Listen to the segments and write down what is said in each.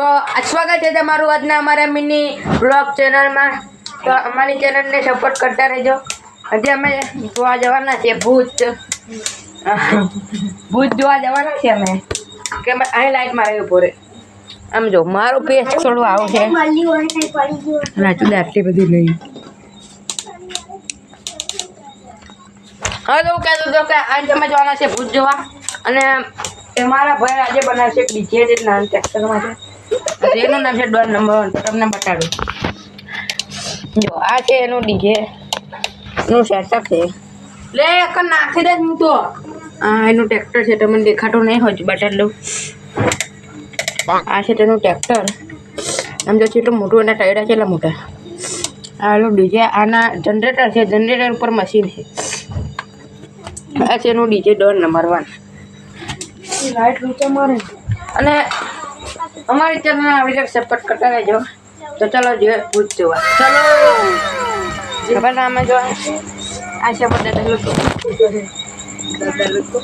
તો સ્વાગત છે તમારું આજના અમારા મિની બ્લોગ ચેનલમાં. તો અમારી ચેનલને સપોર્ટ કરતા રહેજો. આજે અમે જોવા જવાના છીએ, ભૂત. ભૂત જોવા જવાના છીએ અમે. કે અહીં લાઈટ મારે ઊભો રે આમ જો, મારું પેજ થોડું આવું છે રાતું આટલી બધી નહીં. હવે તો હું કહેતો હતો કે આજે અમે જવાના છે ભૂત જોવા. અને એ મારા ભાઈ આજે બનાવશે બીજે જ નાન ટ્રેક્ટરમાં છે. એનું નામ છે ડોર નંબર વન. તમને બતાડું. જો આ છે એનું ડીજે નું સેટઅપ છે. લે એક નાખી દે હું તો. આ એનું ટ્રેક્ટર છે તમને દેખાતું નહીં હોય બતાડ લઉં. આ છે તેનું ટ્રેક્ટર. આમ જો એટલું મોટું એના ટાયરા છે એટલા મોટા. આ એનું ડીજે આના જનરેટર છે જનરેટર ઉપર મશીન છે. આ છે એનું DJ door number one. Light નીચે મારે. અને અમારી ચેનલ આવી રીતે સપોર્ટ કરતા રહેજો. તો ચલો જોઈએ ભૂત જોવા ચલો! ખબર ના અમે જો આ સપોર્ટ દાદા લોકો દાદા લોકો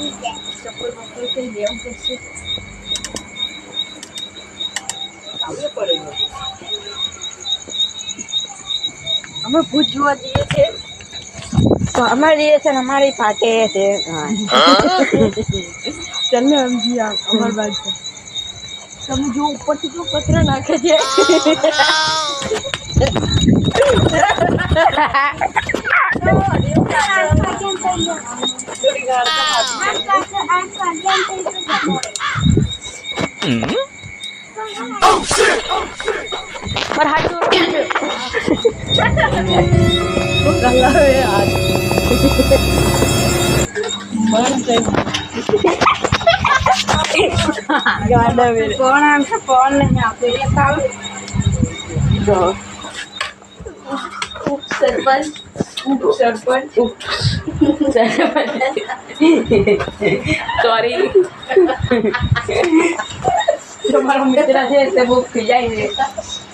અમે ભૂત જોવા જઈએ છીએ તો અમારે જઈએ છે ને અમારી ફાટે છે. ચાલને સમજી અમારી બાજુ. તમે જો ઉપરથી તો પથરા નાખે છે. પર હાથ કલાવે આજ મન છે. ગાડા સોરી તમારો મિત્ર છે તે બહુ ખીજાય છે.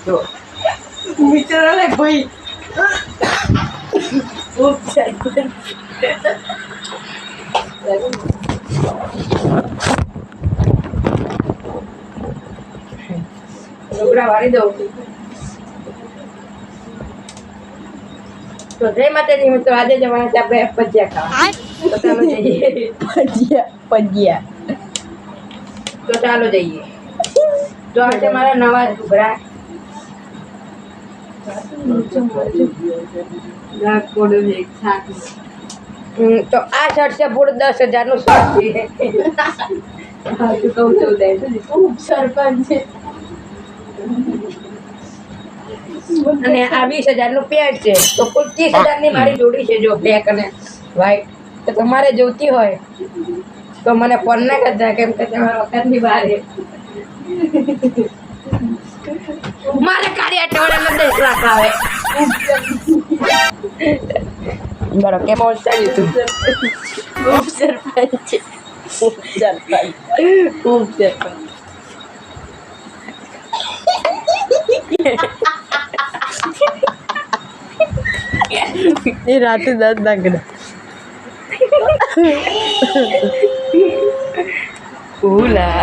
જો મિત્ર ભાઈ. ઉપ વાળી દઉં તો જય માતાજી મિત્રો. આજે જવાના છે આપણે ભજીયા ખાવા તો ચાલો જઈએ. પજ્યા પજ્યા તો ચાલો જઈએ. તો આજે મારા નવા લુગડા તો આ શર્ટ છે પૂરું દસ હજારનું શર્ટ છે. કહું છું સરપંચ છે. અને આ વીસ હજારનું પેન્ટ છે. તો કુલ ત્રીસ હજારની મારી જોડી છે જો બ્લેક અને વ્હાઈટ તો તમારે જોઈતી હોય તો મને ફોન ના કરતા કેમ કે તમારા વખતની બહાર મારે કાળી અઠવાડિયામાં દસ લાખ આવે. બરો કે પહોંચાડ્યું તું? ઉપ સરપંચ ઉપ સરપંચ એ રાતે દાંત નાખડે ઉલા